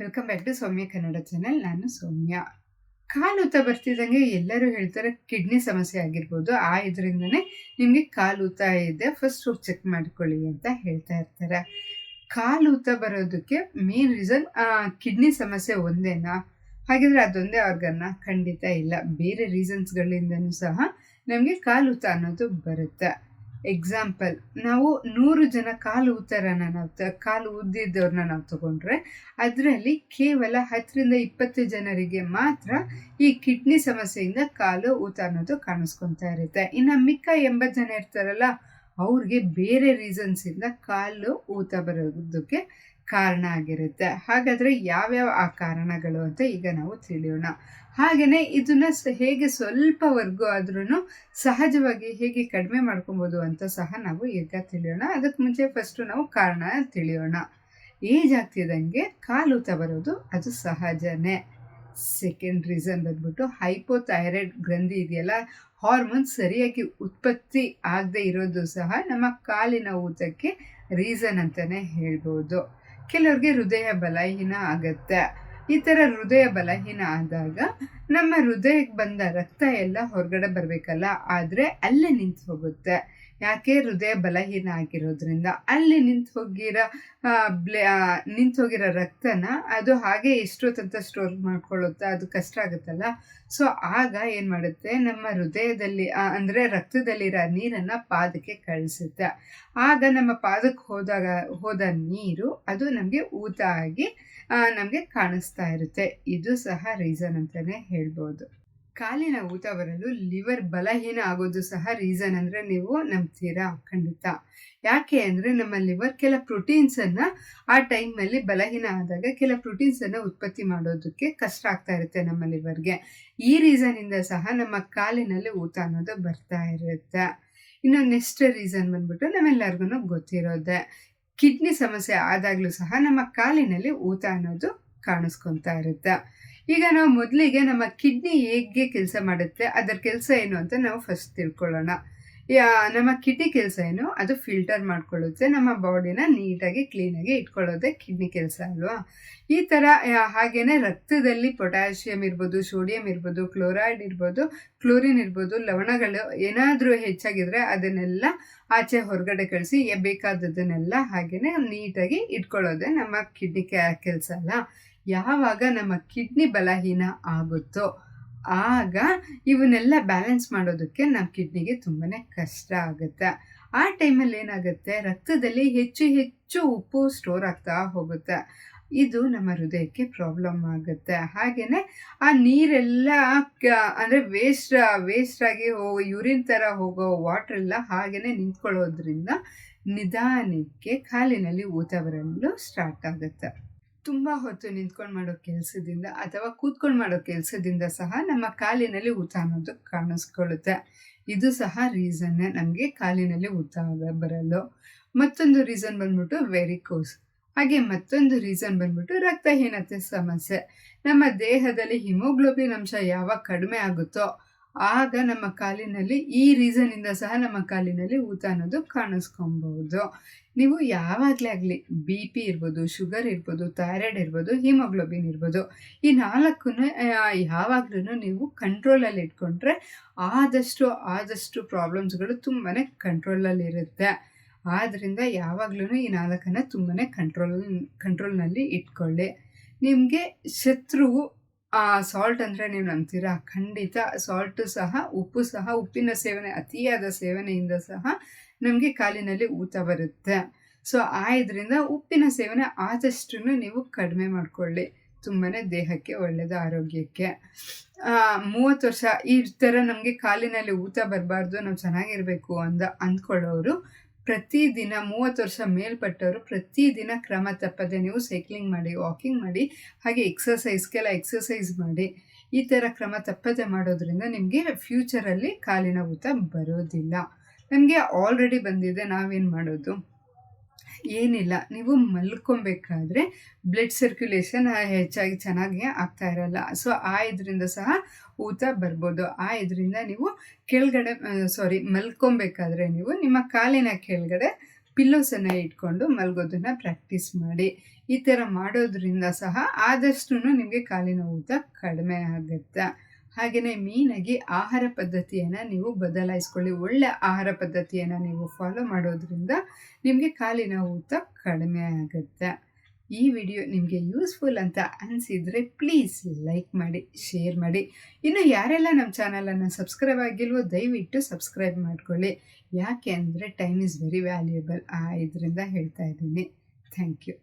Welcome back to Soumya Kannada channel ನಾನು ಸೌಮ್ಯ. ಕಾಲೂತ ಬರ್ತಿದ್ದಂಗೆ ಎಲ್ಲರೂ ಹೇಳ್ತಾರೆ ಕಿಡ್ನಿ ಸಮಸ್ಯೆ ಆಗಿರ್ಬೋದು. ಆ ಇದರಿಂದನೇ ನಿಮಗೆ ಕಾಲೂತ ಇದೆ. ಫಸ್ಟ್ ಹೋಗಿ ಚೆಕ್ ಮಾಡ್ಕೊಳ್ಳಿ ಅಂತ ಹೇಳ್ತಾ ಇರ್ತಾರೆ. ಕಾಲೂತ ಬರೋದಕ್ಕೆ ಮೇನ್ ರೀಸನ್ ಕಿಡ್ನಿ ಸಮಸ್ಯೆ ಒಂದೇನಾ? ಹಾಗಿದ್ರೆ ಅದೊಂದೇ ಆರ್ಗನ್ನ ಖಂಡಿತ ಇಲ್ಲ. ಬೇರೆ ರೀಸನ್ಸ್ಗಳಿಂದನೂ ಸಹ ನಮಗೆ ಕಾಲೂತ ಅನ್ನೋದು ಬರುತ್ತೆ. ಎಕ್ಸಾಂಪಲ್ ನಾವು ನೂರು ಜನ ಕಾಲು ಉತ್ತರನ ನಾವು ಕಾಲು ಉದ್ದಿದ್ದವ್ರನ್ನ ನಾವು ತಗೊಂಡ್ರೆ ಅದರಲ್ಲಿ ಕೇವಲ ಹತ್ತರಿಂದ ಇಪ್ಪತ್ತು ಜನರಿಗೆ ಮಾತ್ರ ಈ ಕಿಡ್ನಿ ಸಮಸ್ಯೆಯಿಂದ ಕಾಲು ಊತ ಅನ್ನೋದು ಕಾಣಿಸ್ಕೊತಾ ಇರುತ್ತೆ. ಇನ್ನು ಮಿಕ್ಕ ಎಂಬತ್ತು ಜನ ಇರ್ತಾರಲ್ಲ, ಅವ್ರಿಗೆ ಬೇರೆ ರೀಸನ್ಸಿಂದ ಕಾಲು ಊತ ಬರೋದಕ್ಕೆ ಕಾರಣ ಆಗಿರುತ್ತೆ. ಹಾಗಾದರೆ ಯಾವ್ಯಾವ ಆ ಕಾರಣಗಳು ಅಂತ ಈಗ ನಾವು ತಿಳಿಯೋಣ. ಹಾಗೆಯೇ ಇದನ್ನ ಹೇಗೆ ಸ್ವಲ್ಪವರೆಗೂ ಆದ್ರೂ ಸಹಜವಾಗಿ ಹೇಗೆ ಕಡಿಮೆ ಮಾಡ್ಕೊಬೋದು ಅಂತ ಸಹ ನಾವು ಈಗ ತಿಳಿಯೋಣ. ಅದಕ್ಕೆ ಮುಂಚೆ ಫಸ್ಟು ನಾವು ಕಾರಣ ತಿಳಿಯೋಣ. ಏಜ್ ಆಗ್ತಿದ್ದಂಗೆ ಕಾಲೂತ ಬರೋದು ಅದು ಸಹಜನೇ. ಸೆಕೆಂಡ್ ರೀಸನ್ ಬಂದ್ಬಿಟ್ಟು ಹೈಪೋಥೈರಾಯ್ಡ್ ಗ್ರಂಥಿ ಇದೆಯಲ್ಲ ಹಾರ್ಮೋನ್ ಸರಿಯಾಗಿ ಉತ್ಪತ್ತಿ ಆಗದೆ ಇರೋದು ಸಹ ನಮ್ಮ ಕಾಲಿನ ಊತಕ್ಕೆ ರೀಸನ್ ಅಂತಲೇ ಹೇಳ್ಬೋದು. ಕೆಲವ್ರಿಗೆ ಹೃದಯ ಬಲಹೀನ ಆಗತ್ತೆ. ಈ ಥರ ಹೃದಯ ಬಲಹೀನ ಆದಾಗ ನಮ್ಮ ಹೃದಯಕ್ಕೆ ಬಂದ ರಕ್ತ ಎಲ್ಲ ಹೊರಗಡೆ ಬರಬೇಕಲ್ಲ, ಆದರೆ ಅಲ್ಲೇ ನಿಂತು ಹೋಗುತ್ತೆ. ಯಾಕೆ? ಹೃದಯ ಬಲಹೀನ ಆಗಿರೋದ್ರಿಂದ. ಅಲ್ಲಿ ನಿಂತು ಹೋಗಿರೋ ಬ್ಲೆ ನಿಂತು ಹೋಗಿರೋ ರಕ್ತನ ಅದು ಹಾಗೆ ಎಷ್ಟೊತ್ತಂತ ಸ್ಟೋರ್ ಮಾಡ್ಕೊಳ್ಳುತ್ತೆ, ಅದು ಕಷ್ಟ ಆಗುತ್ತಲ್ಲ. ಸೊ ಆಗ ಏನು ಮಾಡುತ್ತೆ? ನಮ್ಮ ಹೃದಯದಲ್ಲಿ ಅಂದರೆ ರಕ್ತದಲ್ಲಿರೋ ನೀರನ್ನು ಪಾದಕ್ಕೆ ಕಳಿಸುತ್ತೆ. ಆಗ ನಮ್ಮ ಪಾದಕ್ಕೆ ಹೋದಾಗ, ಹೋದ ನೀರು ಅದು ನಮಗೆ ಊತ ಆಗಿ ನಮಗೆ ಕಾಣಿಸ್ತಾ ಇರುತ್ತೆ. ಇದು ಸಹ ರೀಸನ್ ಅಂತಲೇ ಹೇಳ್ಬೋದು. ಕಾಲಿನ ಊತ ಬರಲು ಲಿವರ್ ಬಲಹೀನ ಆಗೋದು ಸಹ ರೀಸನ್ ಅಂದರೆ ನೀವು ನಂಬ್ತೀರಾ? ಖಂಡಿತ. ಯಾಕೆ ಅಂದರೆ ನಮ್ಮ ಲಿವರ್ ಕೆಲ ಪ್ರೋಟೀನ್ಸನ್ನು ಆ ಟೈಮಲ್ಲಿ ಬಲಹೀನ ಆದಾಗ ಕೆಲ ಪ್ರೋಟೀನ್ಸನ್ನು ಉತ್ಪತ್ತಿ ಮಾಡೋದಕ್ಕೆ ಕಷ್ಟ ಆಗ್ತಾ ಇರುತ್ತೆ ನಮ್ಮ ಲಿವರ್ಗೆ. ಈ ರೀಸನಿಂದ ಸಹ ನಮ್ಮ ಕಾಲಿನಲ್ಲಿ ಊತ ಅನ್ನೋದು ಬರ್ತಾ ಇರುತ್ತೆ. ಇನ್ನು ನೆಕ್ಸ್ಟ್ ರೀಸನ್ ಬಂದ್ಬಿಟ್ಟು ನಮ್ಮೆಲ್ಲರಿಗೂ ಗೊತ್ತಿರೋದೆ. ಕಿಡ್ನಿ ಸಮಸ್ಯೆ ಆದಾಗಲೂ ಸಹ ನಮ್ಮ ಕಾಲಿನಲ್ಲಿ ಊತ ಅನ್ನೋದು ಕಾಣಿಸ್ಕೊತಾ ಇರುತ್ತೆ. ಈಗ ನಾವು ಮೊದಲಿಗೆ ನಮ್ಮ ಕಿಡ್ನಿ ಹೇಗೆ ಕೆಲಸ ಮಾಡುತ್ತೆ, ಅದರ ಕೆಲಸ ಏನು ಅಂತ ನಾವು ಫಸ್ಟ್ ತಿಳ್ಕೊಳ್ಳೋಣ. ನಮ್ಮ ಕಿಡ್ನಿ ಕೆಲಸ ಏನು, ಅದು ಫಿಲ್ಟರ್ ಮಾಡ್ಕೊಳ್ಳುತ್ತೆ, ನಮ್ಮ ಬಾಡಿನ ನೀಟಾಗಿ ಕ್ಲೀನಾಗಿ ಇಟ್ಕೊಳ್ಳೋದೇ ಕಿಡ್ನಿ ಕೆಲಸ ಅಲ್ವಾ? ಈ ಥರ ಹಾಗೇನೆ ರಕ್ತದಲ್ಲಿ ಪೊಟ್ಯಾಷಿಯಂ ಇರ್ಬೋದು ಸೋಡಿಯಂ ಇರ್ಬೋದು ಕ್ಲೋರೈಡ್ ಇರ್ಬೋದು ಕ್ಲೋರಿನ್ ಇರ್ಬೋದು, ಲವಣಗಳು ಏನಾದರೂ ಹೆಚ್ಚಾಗಿದ್ರೆ ಅದನ್ನೆಲ್ಲ ಆಚೆ ಹೊರಗಡೆ ಕಳಿಸಿ ಬೇಕಾದದನ್ನೆಲ್ಲ ಹಾಗೇನೆ ನೀಟಾಗಿ ಇಟ್ಕೊಳ್ಳೋದೇ ನಮ್ಮ ಕಿಡ್ನಿ ಕೆಲಸ ಅಲ್ಲ ಯಾವಾಗ ನಮ್ಮ ಕಿಡ್ನಿ ಬಲಹೀನ ಆಗುತ್ತೋ ಆಗ ಇವನ್ನೆಲ್ಲ ಬ್ಯಾಲೆನ್ಸ್ ಮಾಡೋದಕ್ಕೆ ನಮ್ಮ ಕಿಡ್ನಿಗೆ ತುಂಬಾ ಕಷ್ಟ ಆಗುತ್ತೆ. ಆ ಟೈಮಲ್ಲಿ ಏನಾಗುತ್ತೆ? ರಕ್ತದಲ್ಲಿ ಹೆಚ್ಚು ಹೆಚ್ಚು ಉಪ್ಪು ಸ್ಟೋರ್ ಆಗ್ತಾ ಹೋಗುತ್ತೆ. ಇದು ನಮ್ಮ ಹೃದಯಕ್ಕೆ ಪ್ರಾಬ್ಲಮ್ ಆಗುತ್ತೆ. ಹಾಗೆಯೇ ಆ ನೀರೆಲ್ಲ ಅಂದರೆ ವೇಸ್ಟ್ ವೇಸ್ಟ್ ಆಗಿ ಯೂರಿನ್ ಥರ ಹೋಗೋ ವಾಟರ್ ಎಲ್ಲ ಹಾಗೆಯೇ ನಿಂತ್ಕೊಳ್ಳೋದ್ರಿಂದ ನಿಧಾನಕ್ಕೆ ಕಾಲಿನಲ್ಲಿ ಊತ ಬರಲು ಸ್ಟಾರ್ಟ್ ಆಗುತ್ತೆ. ತುಂಬ ಹೊತ್ತು ನಿಂತ್ಕೊಂಡು ಮಾಡೋ ಕೆಲಸದಿಂದ ಅಥವಾ ಕೂತ್ಕೊಂಡು ಮಾಡೋ ಕೆಲಸದಿಂದ ಸಹ ನಮ್ಮ ಕಾಲಿನಲ್ಲಿ ಊತ ಅನ್ನೋದು ಕಾಣಿಸ್ಕೊಳ್ಳುತ್ತೆ. ಇದು ಸಹ ರೀಸನ್ನೇ ನಮಗೆ ಕಾಲಿನಲ್ಲಿ ಊತ ಬರಲು. ಮತ್ತೊಂದು ರೀಸನ್ ಬಂದ್ಬಿಟ್ಟು ವೆರಿ ಕೋಸ್ ಹಾಗೆ ಮತ್ತೊಂದು ರೀಸನ್ ಬಂದ್ಬಿಟ್ಟು ರಕ್ತಹೀನತೆ ಸಮಸ್ಯೆ. ನಮ್ಮ ದೇಹದಲ್ಲಿ ಹಿಮೋಗ್ಲೋಬಿನ್ ಅಂಶ ಯಾವಾಗ ಕಡಿಮೆ ಆಗುತ್ತೋ ಆಗ ನಮ್ಮ ಕಾಲಿನಲ್ಲಿ, ಈ ರೀಸನಿಂದ ಸಹ ನಮ್ಮ ಕಾಲಿನಲ್ಲಿ ಊತ ಅನ್ನೋದು ಕಾಣಿಸ್ಕೊಬಹುದು ನೀವು ಯಾವಾಗಲೇ ಆಗಲಿ ಬಿ ಪಿ ಇರ್ಬೋದು ಶುಗರ್ ಇರ್ಬೋದು ಥೈರಾಯ್ಡ್ ಇರ್ಬೋದು ಹಿಮೋಗ್ಲೋಬಿನ್ ಇರ್ಬೋದು, ಈ ನಾಲ್ಕನ್ನು ಯಾವಾಗಲೂ ನೀವು ಕಂಟ್ರೋಲಲ್ಲಿ ಇಟ್ಕೊಂಡ್ರೆ ಆದಷ್ಟು ಆದಷ್ಟು ಪ್ರಾಬ್ಲಮ್ಸ್ಗಳು ತುಂಬಾ ಕಂಟ್ರೋಲಲ್ಲಿರುತ್ತೆ ಆದ್ದರಿಂದ ಯಾವಾಗಲೂ ಈ ನಾಲ್ಕನ್ನು ತುಂಬಾ ಕಂಟ್ರೋಲ್ ಕಂಟ್ರೋಲ್ನಲ್ಲಿ ಇಟ್ಕೊಳ್ಳಿ. ನಿಮಗೆ ಶತ್ರುವು ಸಾಲ್ಟ್ ಅಂದರೆ ನೀವು ನಂಬ್ತೀರಾ? ಖಂಡಿತ ಸಾಲ್ಟು ಸಹ, ಉಪ್ಪು ಸಹ, ಉಪ್ಪಿನ ಸೇವನೆ, ಅತಿಯಾದ ಸೇವನೆಯಿಂದ ಸಹ ನಮಗೆ ಕಾಲಿನಲ್ಲಿ ಊತ ಬರುತ್ತೆ. ಸೊ ಆ ಇದರಿಂದ ಉಪ್ಪಿನ ಸೇವನೆ ಆದಷ್ಟು ನೀವು ಕಡಿಮೆ ಮಾಡಿಕೊಳ್ಳಿ. ತುಂಬಾ ದೇಹಕ್ಕೆ ಒಳ್ಳೆಯದು ಆರೋಗ್ಯಕ್ಕೆ. ಮೂವತ್ತು ವರ್ಷ ಈ ಥರ ನಮಗೆ ಕಾಲಿನಲ್ಲಿ ಊತ ಬರಬಾರ್ದು, ನಾವು ಚೆನ್ನಾಗಿರಬೇಕು ಅಂತ ಅಂದ್ಕೊಳ್ಳೋರು ಪ್ರತಿದಿನ ಮೂವತ್ತು ವರ್ಷ ಮೇಲ್ಪಟ್ಟವರು ಪ್ರತಿದಿನ ಕ್ರಮ ತಪ್ಪದೆ ನೀವು ಸೈಕ್ಲಿಂಗ್ ಮಾಡಿ ವಾಕಿಂಗ್ ಮಾಡಿ, ಹಾಗೆ ಎಕ್ಸಸೈಸ್ಗೆಲ್ಲ ಎಕ್ಸಸೈಸ್ ಮಾಡಿ ಈ ಥರ ಕ್ರಮ ತಪ್ಪದೆ ಮಾಡೋದ್ರಿಂದ ನಿಮಗೆ ಫ್ಯೂಚರಲ್ಲಿ ಕಾಲಿನ ಊತ ಬರೋದಿಲ್ಲ ನಮಗೆ ಆಲ್ರೆಡಿ ಬಂದಿದೆ, ನಾವೇನು ಮಾಡೋದು? ಏನಿಲ್ಲ. ನೀವು ಮಲ್ಕೊಬೇಕಾದ್ರೆ ಬ್ಲಡ್ ಸರ್ಕ್ಯುಲೇಷನ್ ಹೆಚ್ಚಾಗಿ ಚೆನ್ನಾಗಿ ಆಗ್ತಾ ಇರಲ್ಲ. ಸೊ ಆ ಇದರಿಂದ ಸಹ ಊತ ಬರ್ಬೋದು. ಆ ಇದರಿಂದ ನೀವು ಕೆಳಗಡೆ ಸಾರಿ ಮಲ್ಕೊಬೇಕಾದ್ರೆ ನೀವು ನಿಮ್ಮ ಕಾಲಿನ ಕೆಳಗಡೆ ಪಿಲ್ಲೋಸನ್ನು ಇಟ್ಕೊಂಡು ಮಲ್ಗೋದನ್ನು ಪ್ರಾಕ್ಟೀಸ್ ಮಾಡಿ. ಈ ಥರ ಮಾಡೋದ್ರಿಂದ ಸಹ ಆದಷ್ಟು ನಿಮಗೆ ಕಾಲಿನ ಊತ ಕಡಿಮೆ ಆಗುತ್ತೆ. ಹಾಗೆಯೇ ಮೀನಾಗಿ ಆಹಾರ ಪದ್ಧತಿಯನ್ನು ನೀವು ಬದಲಾಯಿಸ್ಕೊಳ್ಳಿ. ಒಳ್ಳೆ ಆಹಾರ ಪದ್ಧತಿಯನ್ನು ನೀವು ಫಾಲೋ ಮಾಡೋದ್ರಿಂದ ನಿಮಗೆ ಕಾಲಿನ ಊತ ಕಡಿಮೆ ಆಗುತ್ತೆ. ಈ ವಿಡಿಯೋ ನಿಮಗೆ ಯೂಸ್ಫುಲ್ ಅಂತ ಅನಿಸಿದರೆ ಪ್ಲೀಸ್ ಲೈಕ್ ಮಾಡಿ ಶೇರ್ ಮಾಡಿ. ಇನ್ನು ಯಾರೆಲ್ಲ ನಮ್ಮ ಚಾನಲನ್ನು ಸಬ್ಸ್ಕ್ರೈಬ್ ಆಗಿಲ್ವೋ ದಯವಿಟ್ಟು ಸಬ್ಸ್ಕ್ರೈಬ್ ಮಾಡ್ಕೊಳ್ಳಿ. ಯಾಕೆ ಅಂದರೆ ಟೈಮ್ ಈಸ್ ವೆರಿ ವ್ಯಾಲ್ಯೂಯಬಲ್ ಆ ಇದರಿಂದ ಹೇಳ್ತಾ ಇದ್ದೀನಿ. Thank you